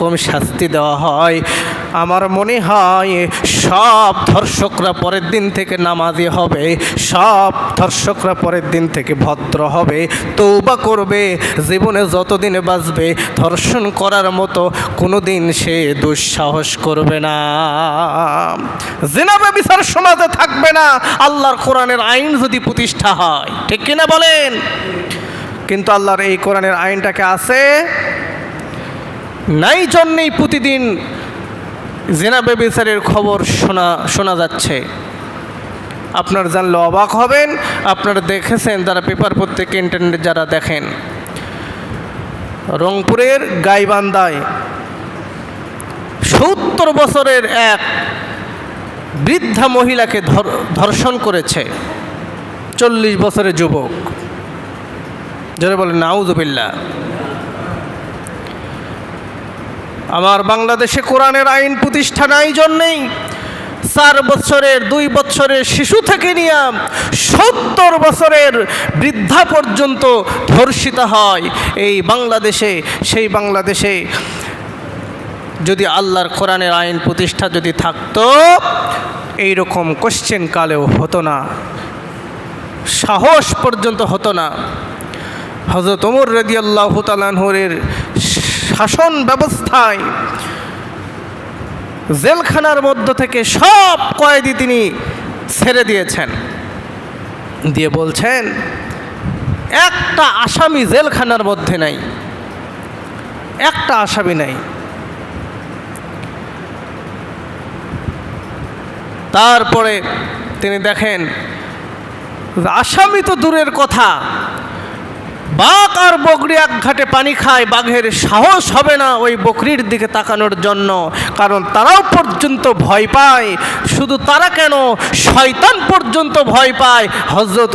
রকম শাস্তি দেওয়া হয়। আমার মনে হয় সব ধর্ষকরা পরের দিন থেকে নামাজি হবে, সব ধর্ষকরা পরের দিন থেকে ভদ্র হবে। তৌবা করবে, জীবনে যতদিন বাঁচবে, ধর্ষণ করার মতো কোনো দিন সে দুঃসাহস করবে না। জেনাবে বিচার সমাজে থাকবে না, আল্লাহর কোরআনের আইন যদি প্রতিষ্ঠা হয়। ঠিক কিনা বলেন? কিন্তু আল্লাহর এই কোরআনের আইনটাকে আছে নাই জন্যেই প্রতিদিন জেনাবে বিচারের খবর শোনা শোনা যাচ্ছে। আপনার জানলে অবাক হবেন, আপনারা দেখেছেন যারা পেপার পত্রিকা ইন্টারনেট যারা দেখেন। রংপুরের গাইবান্ধায় সত্তর বছরের এক বৃদ্ধা মহিলাকে ধর্ষণ করেছে চল্লিশ বছরের যুবক। যারা বলে নাউজুবিল্লা আমার বাংলাদেশে কোরআনের আইন প্রতিষ্ঠা নাই। জন্যেই চার বছরের, দুই বছরের শিশু থেকে নিয়ে সত্তর বছরের বৃদ্ধা পর্যন্ত ধর্ষিত হয়। এই বাংলাদেশে, সেই বাংলাদেশে যদি আল্লাহর কোরআনের আইন প্রতিষ্ঠা যদি থাকতো এই রকম কোশ্চেন কালেও হতো না। সাহস পর্যন্ত হতো না। হজরত ওমর রদি আল্লাহ তালানহরের শাসন ব্যবস্থায় জেলখানার মধ্য থেকে সব কয়েদি তিনি ছেড়ে দিয়েছেন। দিয়ে বলছেন, একটা আসামি জেলখানার মধ্যে নাই, একটা আসামি নাই। তারপরে তিনি দেখেন, আসামি তো দূরের কথা বাঘ আর বকরি এক ঘাটে পানি খায়, বাঘের সাহস হবে না ওই বকরির দিকে তাকানোর জন্য। কারণ তারাও পর্যন্ত ভয় পায়, শুধু তারা কেন? শয়তান পর্যন্ত ভয় পায়। হজরত